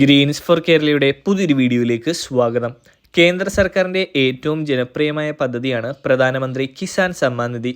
Green's four കേരളയുടെ പുതിയൊരു വീഡിയോയിലേക്ക് സ്വാഗതം. കേന്ദ്ര സർക്കാരിന്റെ ഏറ്റവും ജനപ്രിയമായ പദ്ധതിയാണ് പ്രധാനമന്ത്രി കിസാൻ സമ്മാൻ നിധി.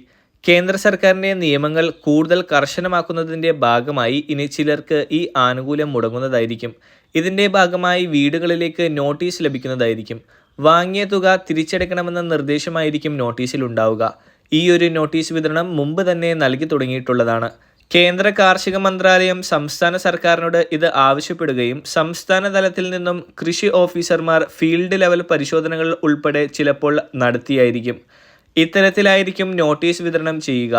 കേന്ദ്ര സർക്കാരിന്റെ നിയമങ്ങൾ കൂടുതൽ കർശനമാക്കുന്നതിന്റെ ഭാഗമായി ഇനി ചിലർക്ക് ഈ ആനുകൂല്യം മുടങ്ങുന്നതായിരിക്കും. ഇതിന്റെ ഭാഗമായി വീടുകളിലേക്ക് നോട്ടീസ് ലഭിക്കുന്നതായിരിക്കും. വാങ്ങിയ തുക തിരിച്ചെടുക്കണമെന്ന നിർദ്ദേശമായിരിക്കും നോട്ടീസിൽ ഉണ്ടാവുക ഈ ഒരു നോട്ടീസ് വിതരണം മുമ്പ് തന്നെ നൽകി തുടങ്ങിയിട്ടുള്ളതാണ്. കേന്ദ്ര കാർഷിക മന്ത്രാലയം സംസ്ഥാന സർക്കാരിനോട് ഇത് ആവശ്യപ്പെടുകയും സംസ്ഥാന തലത്തിൽ നിന്നും കൃഷി ഓഫീസർമാർ ഫീൽഡ് ലെവൽ പരിശോധനകൾ ഉൾപ്പെടെ ചിലപ്പോൾ നടത്തിയായിരിക്കും. ഇത്തരത്തിലായിരിക്കും നോട്ടീസ് വിതരണം ചെയ്യുക.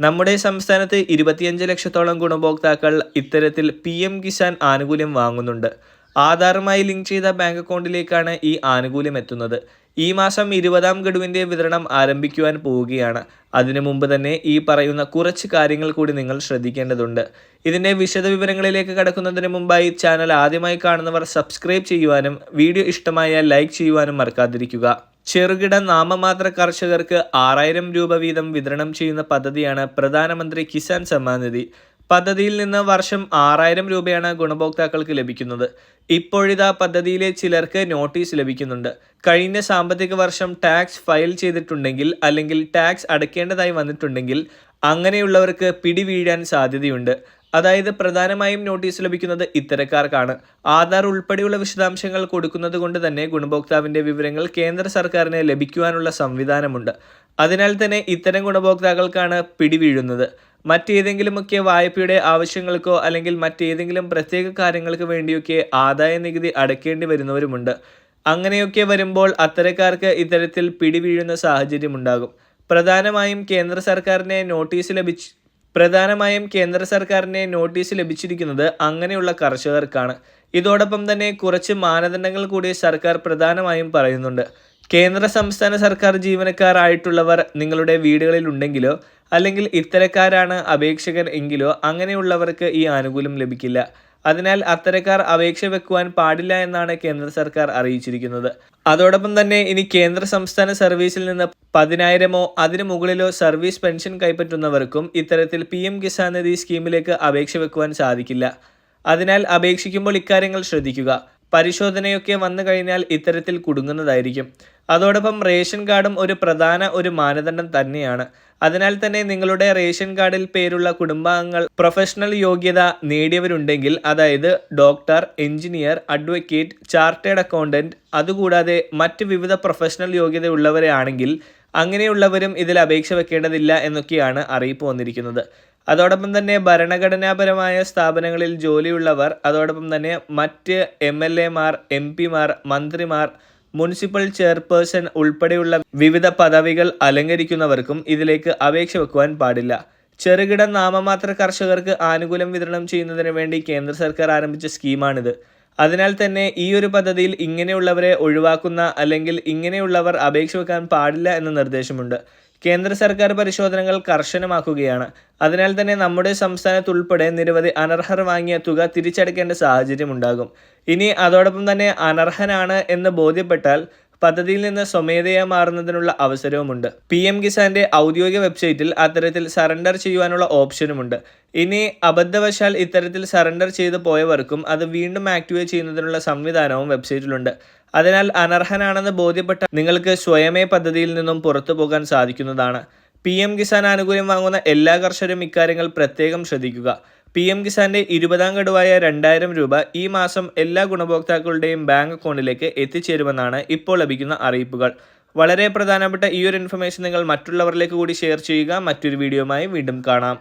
നമ്മുടെ സംസ്ഥാനത്ത് ഇരുപത്തിയഞ്ച് ലക്ഷത്തോളം ഗുണഭോക്താക്കൾ ഇത്തരത്തിൽ പി കിസാൻ ആനുകൂല്യം വാങ്ങുന്നുണ്ട്. ആധാറുമായി ലിങ്ക് ചെയ്ത ബാങ്ക് അക്കൗണ്ടിലേക്കാണ് ഈ ആനുകൂല്യം എത്തുന്നത്. ഈ മാസം ഇരുപതാം ഗഡുവിന്റെ വിതരണം ആരംഭിക്കുവാൻ പോവുകയാണ്. അതിനു മുമ്പ് തന്നെ ഈ പറയുന്ന കുറച്ച് കാര്യങ്ങൾ കൂടി നിങ്ങൾ ശ്രദ്ധിക്കേണ്ടതുണ്ട്. ഇതിന്റെ വിശദ വിവരങ്ങളിലേക്ക് കടക്കുന്നതിന് മുമ്പായി ചാനൽ ആദ്യമായി കാണുന്നവർ സബ്സ്ക്രൈബ് ചെയ്യുവാനും വീഡിയോ ഇഷ്ടമായ ലൈക്ക് ചെയ്യുവാനും മറക്കാതിരിക്കുക. ചെറുകിട നാമമാത്ര കർഷകർക്ക് ആറായിരം രൂപ വീതം വിതരണം ചെയ്യുന്ന പദ്ധതിയാണ് പ്രധാനമന്ത്രി കിസാൻ സമ്മാൻ നിധി. പദ്ധതിയിൽ നിന്ന് വർഷം ആറായിരം രൂപയാണ് ഗുണഭോക്താക്കൾക്ക് ലഭിക്കുന്നത്. ഇപ്പോഴിതാ പദ്ധതിയിലെ ചിലർക്ക് നോട്ടീസ് ലഭിക്കുന്നുണ്ട്. കഴിഞ്ഞ സാമ്പത്തിക വർഷം ടാക്സ് ഫയൽ ചെയ്തിട്ടുണ്ടെങ്കിൽ അല്ലെങ്കിൽ ടാക്സ് അടയ്ക്കേണ്ടതായി വന്നിട്ടുണ്ടെങ്കിൽ അങ്ങനെയുള്ളവർക്ക് പിടിവീഴാൻ സാധ്യതയുണ്ട്. അതായത് പ്രധാനമായും നോട്ടീസ് ലഭിക്കുന്നത് ഇത്തരക്കാർക്കാണ്. ആധാർ ഉൾപ്പെടെയുള്ള വിശദാംശങ്ങൾ കൊടുക്കുന്നത് കൊണ്ട് തന്നെ ഗുണഭോക്താവിന്റെ വിവരങ്ങൾ കേന്ദ്ര സർക്കാരിന് ലഭിക്കുവാനുള്ള സംവിധാനമുണ്ട്. അതിനാൽ തന്നെ ഇത്തരം ഗുണഭോക്താക്കൾക്കാണ് പിടിവീഴുന്നത്. മറ്റേതെങ്കിലുമൊക്കെ വായ്പയുടെ ആവശ്യങ്ങൾക്കോ അല്ലെങ്കിൽ മറ്റേതെങ്കിലും പ്രത്യേക കാര്യങ്ങൾക്ക് വേണ്ടിയൊക്കെ ആദായ നികുതി അടയ്ക്കേണ്ടി വരുന്നവരുമുണ്ട്. അങ്ങനെയൊക്കെ വരുമ്പോൾ അത്തരക്കാർക്ക് ഇത്തരത്തിൽ പിടിവീഴുന്ന സാഹചര്യമുണ്ടാകും. പ്രധാനമായും കേന്ദ്ര സർക്കാരിനെ നോട്ടീസ് ലഭിച്ച് പ്രധാനമായും കേന്ദ്ര സർക്കാരിനെ നോട്ടീസ് ലഭിച്ചിരിക്കുന്നത് അങ്ങനെയുള്ള കർഷകർക്കാണ്. ഇതോടൊപ്പം തന്നെ കുറച്ച് മാനദണ്ഡങ്ങൾ കൂടി സർക്കാർ പ്രധാനമായും പറയുന്നുണ്ട്. കേന്ദ്ര സംസ്ഥാന സർക്കാർ ജീവനക്കാരായിട്ടുള്ളവർ നിങ്ങളുടെ വീടുകളിൽ ഉണ്ടെങ്കിലോ അല്ലെങ്കിൽ ഇത്തരക്കാരാണ് അപേക്ഷകൻ എങ്കിലോ അങ്ങനെയുള്ളവർക്ക് ഈ ആനുകൂല്യം ലഭിക്കില്ല. അതിനാൽ അത്തരക്കാർ അപേക്ഷ വെക്കുവാൻ പാടില്ല എന്നാണ് കേന്ദ്ര സർക്കാർ അറിയിച്ചിരിക്കുന്നത്. അതോടൊപ്പം തന്നെ ഇനി കേന്ദ്ര സംസ്ഥാന സർവീസിൽ നിന്ന് പതിനായിരമോ അതിനു മുകളിലോ സർവീസ് പെൻഷൻ കൈപ്പറ്റുന്നവർക്കും ഇത്തരത്തിൽ പി എം കിസാൻ നിധി സ്കീമിലേക്ക് അപേക്ഷ വെക്കുവാൻ സാധിക്കില്ല. അതിനാൽ അപേക്ഷിക്കുമ്പോൾ ഇക്കാര്യങ്ങൾ ശ്രദ്ധിക്കുക. പരിശോധനയൊക്കെ വന്നു കഴിഞ്ഞാൽ ഇത്തരത്തിൽ കുടുങ്ങുന്നതായിരിക്കും. അതോടൊപ്പം റേഷൻ കാർഡും ഒരു പ്രധാന ഒരു മാനദണ്ഡം തന്നെയാണ്. അതിനാൽ തന്നെ നിങ്ങളുടെ റേഷൻ കാർഡിൽ പേരുള്ള കുടുംബാംഗങ്ങൾ പ്രൊഫഷണൽ യോഗ്യത നേടിയവരുണ്ടെങ്കിൽ അതായത് doctor engineer advocate chartered accountant അതുകൂടാതെ മറ്റ് വിവിധ പ്രൊഫഷണൽ യോഗ്യത ആണെങ്കിൽ അങ്ങനെയുള്ളവരും ഇതിൽ അപേക്ഷ വെക്കേണ്ടതില്ല എന്നൊക്കെയാണ് അറിയിപ്പ് വന്നിരിക്കുന്നത്. അതോടൊപ്പം തന്നെ ഭരണഘടനാപരമായ സ്ഥാപനങ്ങളിൽ ജോലിയുള്ളവർ അതോടൊപ്പം തന്നെ മറ്റ് എം എൽ എമാർ എം പിമാർ മന്ത്രിമാർ മുനിസിപ്പൽ ചെയർപേഴ്സൺ ഉൾപ്പെടെയുള്ള വിവിധ പദവികൾ അലങ്കരിക്കുന്നവർക്കും ഇതിലേക്ക് അപേക്ഷ വെക്കുവാൻ പാടില്ല. ചെറുകിട നാമമാത്ര കർഷകർക്ക് ആനുകൂല്യം വിതരണം ചെയ്യുന്നതിന് വേണ്ടി കേന്ദ്ര സർക്കാർ ആരംഭിച്ച സ്കീമാണിത്. അതിനാൽ തന്നെ ഈ ഒരു പദ്ധതിയിൽ ഇങ്ങനെയുള്ളവരെ ഒഴിവാക്കുന്ന അല്ലെങ്കിൽ ഇങ്ങനെയുള്ളവർ അപേക്ഷ വെക്കാൻ പാടില്ല എന്ന നിർദ്ദേശമുണ്ട്. കേന്ദ്ര സർക്കാർ പരിശോധനകൾ കർശനമാക്കുകയാണ്. അതിനാൽ തന്നെ നമ്മുടെ സംസ്ഥാനത്തുൾപ്പെടെ നിരവധി അനർഹർ വാങ്ങിയ തുക തിരിച്ചടയ്ക്കേണ്ട സാഹചര്യം ഉണ്ടാകും ഇനി അതോടൊപ്പം തന്നെ അനർഹനാണ് എന്ന് ബോധ്യപ്പെട്ടാൽ പദ്ധതിയിൽ നിന്ന് സ്വമേധയാ മാറുന്നതിനുള്ള അവസരവുമുണ്ട്. പി. എം. കിസാന്റെ ഔദ്യോഗിക വെബ്സൈറ്റിൽ അത്തരത്തിൽ സറണ്ടർ ചെയ്യുവാനുള്ള ഓപ്ഷനുമുണ്ട്. ഇനി അബദ്ധവശാൽ ഇത്തരത്തിൽ സറണ്ടർ ചെയ്തു പോയവർക്കും അത് വീണ്ടും ആക്ടിവേറ്റ് ചെയ്യുന്നതിനുള്ള സംവിധാനവും വെബ്സൈറ്റിലുണ്ട്. അതിനാൽ അനർഹനാണെന്ന് ബോധ്യപ്പെട്ട നിങ്ങൾക്ക് സ്വയമേ പദ്ധതിയിൽ നിന്നും പുറത്തു പോകാൻ സാധിക്കുന്നതാണ്. പി. എം. കിസാൻ ആനുകൂല്യം വാങ്ങുന്ന എല്ലാ കർഷകരും ഇക്കാര്യങ്ങൾ പ്രത്യേകം ശ്രദ്ധിക്കുക. പി എം കിസാന്റെ ഇരുപതാം ഗഡുവായ രണ്ടായിരം രൂപ ഈ മാസം എല്ലാ ഗുണഭോക്താക്കളുടെയും ബാങ്ക് അക്കൗണ്ടിലേക്ക് എത്തിച്ചേരുമെന്നാണ് ഇപ്പോൾ ലഭിക്കുന്ന അറിയിപ്പുകൾ. വളരെ പ്രധാനപ്പെട്ട ഈ ഒരു ഇൻഫർമേഷൻ നിങ്ങൾ മറ്റുള്ളവരിലേക്ക് കൂടി ഷെയർ ചെയ്യുക. മറ്റൊരു വീഡിയോയുമായി വീണ്ടും കാണാം.